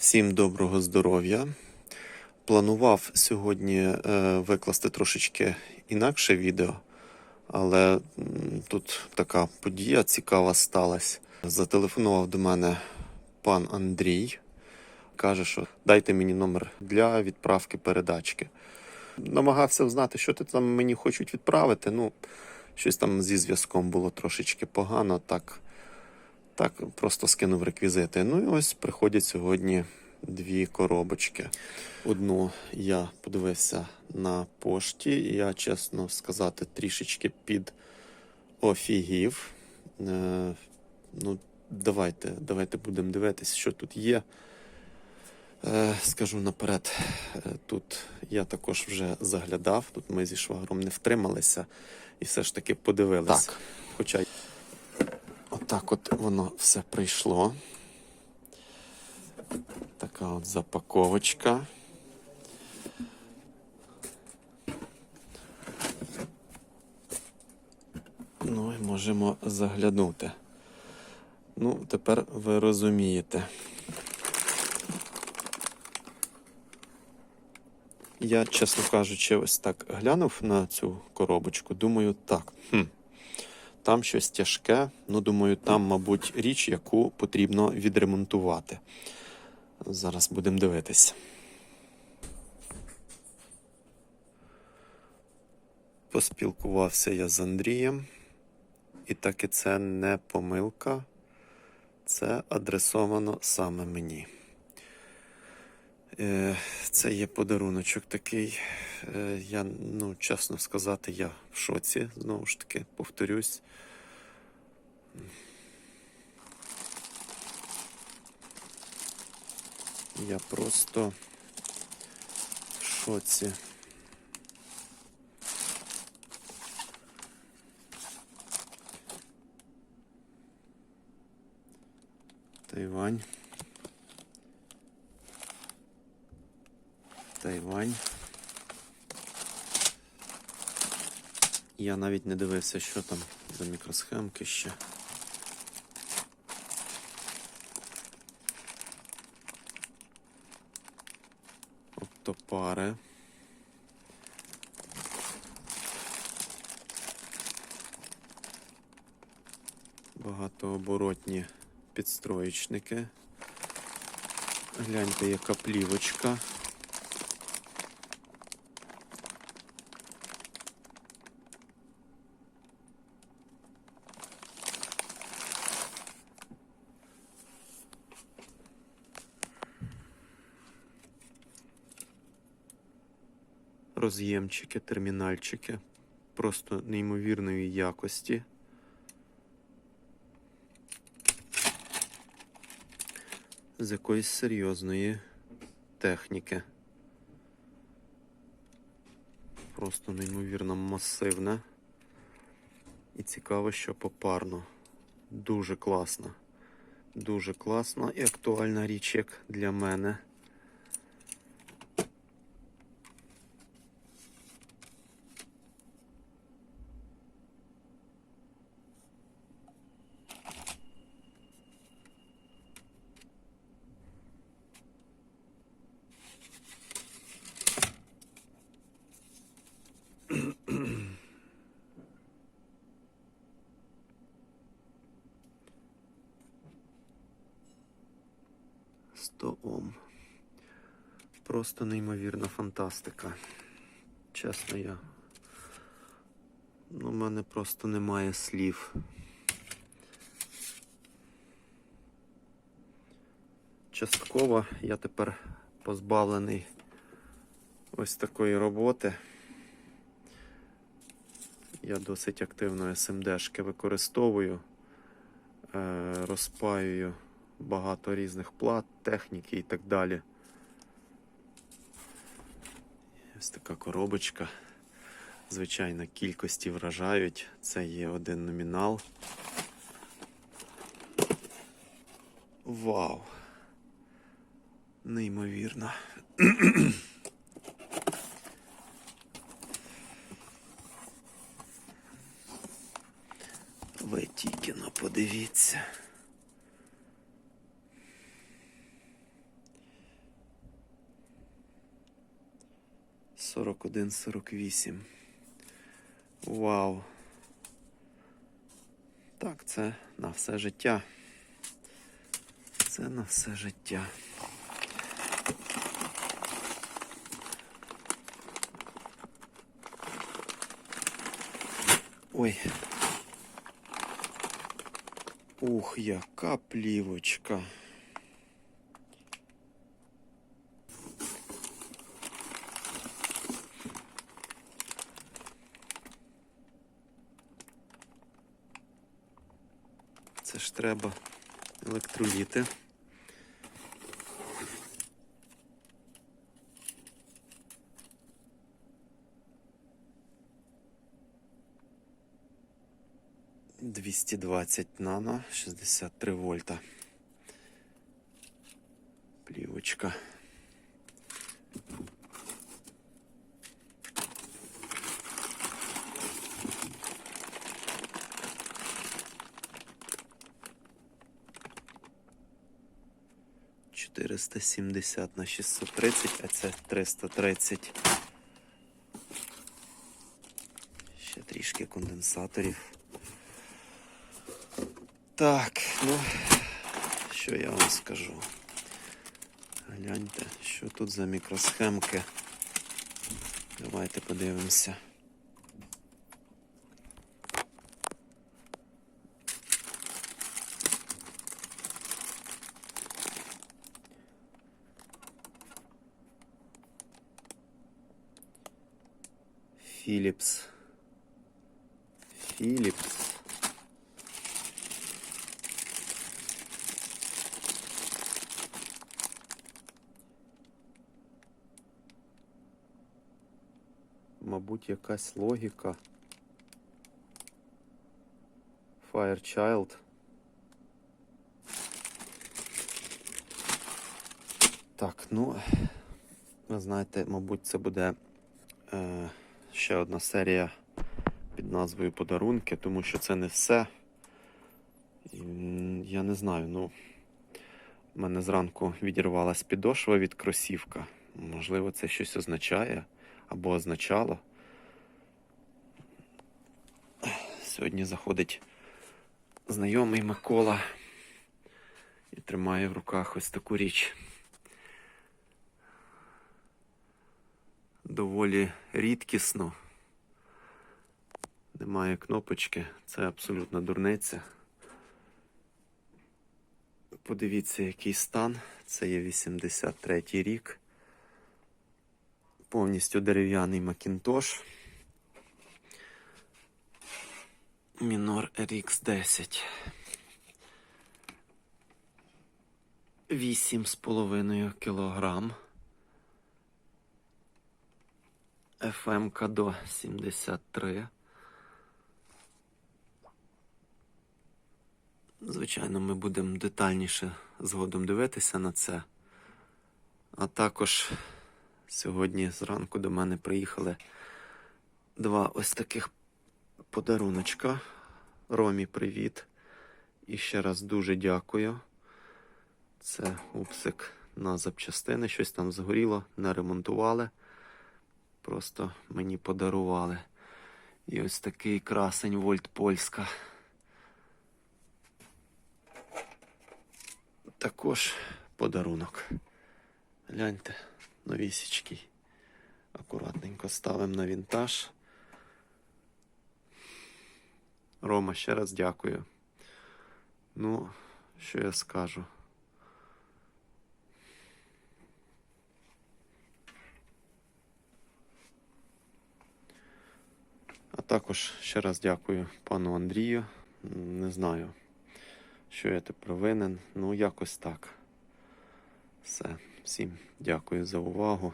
Всім доброго здоров'я. Планував сьогодні е, викласти трошечки інакше відео, але тут така подія цікава сталася. Зателефонував до мене пан Андрій. Каже, що дайте мені номер для відправки передачки. Намагався знати, що ти там мені хочуть відправити. Ну, щось там зі зв'язком було трошечки погано, так так, просто скинув реквізити. Ну і ось приходять сьогодні дві коробочки. Одну я подивився на пошті, і я, чесно сказати, трішечки під офігів. Е, ну, давайте, давайте будемо дивитися, що тут є. Е, скажу наперед, е, тут я також вже заглядав, тут ми зі швагром не втрималися і все ж таки подивилися. Так. Хоча Отак от воно все прийшло. Така от запаковочка. Ну і можемо заглянути. Ну, тепер ви розумієте. Я, чесно кажучи, ось так глянув на цю коробочку. Думаю, так. Хм, там щось тяжке. Ну, думаю, там, мабуть, річ, яку потрібно відремонтувати. Зараз будемо дивитися. Поспілкувався я з Андрієм, і так і це не помилка. Це адресовано саме мені. Е, Це є подаруночок такий. Е, Я, ну, чесно сказати, я в шоці. Знову ж таки, повторюсь. Я просто в шоці. Тайвань. Тайвань. Я навіть не дивився, що там за мікросхемки ще. Оптопари. Багатооборотні підстроєчники. Гляньте, яка плівочка. Роз'ємчики, термінальчики просто неймовірної якості. З якоїсь серйозної техніки. Просто неймовірно масивне. І цікаво, що попарно. Дуже класно. Дуже класна і актуальна річ, як для мене. Сто Ом. Просто неймовірна фантастика. Чесно, я. Ну, у мене просто немає слів. Частково я тепер позбавлений ось такої роботи. Я досить активно СМДшки використовую, е, розпаюю багато різних плат, техніки і так далі. Ось така коробочка. Звичайно, кількості вражають. Це є один номінал. Вау! Неймовірно. Ви тільки но подивіться. 41-48. Вау. Так, це на все життя. Це на все життя. Ой. Ух, яка плівочка. Це ж треба електроліти. Двісті двадцять нано, шістдесят три вольта. Плівочка. Чотириста сімдесят на шістсот тридцять, а це триста тридцять. Ще трішки конденсаторів. Так, ну, що я вам скажу? Гляньте, що тут за мікросхемки. Давайте подивимося. Philips. Philips. Мабуть, якась логіка. Firechild. Так, ну, ви знаєте, мабуть, це буде е, ще одна серія під назвою Подарунки, тому що це не все. Я не знаю, ну. У мене зранку відірвалась підошва від кросівка. Можливо, це щось означає або означало. Сьогодні заходить знайомий Микола і тримає в руках ось таку річ. Доволі рідкісно. Немає кнопочки, це абсолютно дурниця. Подивіться, який стан. Це є 83-й рік. Повністю дерев'яний Макінтош. Мінор RX10. 8,5 кілограм. FM до 73. Звичайно, ми будемо детальніше згодом дивитися на це. А також сьогодні зранку до мене приїхали два ось таких подаруночка. Ромі, привіт. І ще раз дуже дякую. Це упсик на запчастини. Щось там згоріло, не ремонтували. Просто мені подарували. І ось такий красень Вольт Польська. Також подарунок. Гляньте, новісічкий. Акуратненько ставимо на вінтаж. Рома, ще раз дякую. Ну, що я скажу? А також ще раз дякую пану Андрію. Не знаю, що я тепер винен. Ну, якось так. Все. Всім дякую за увагу.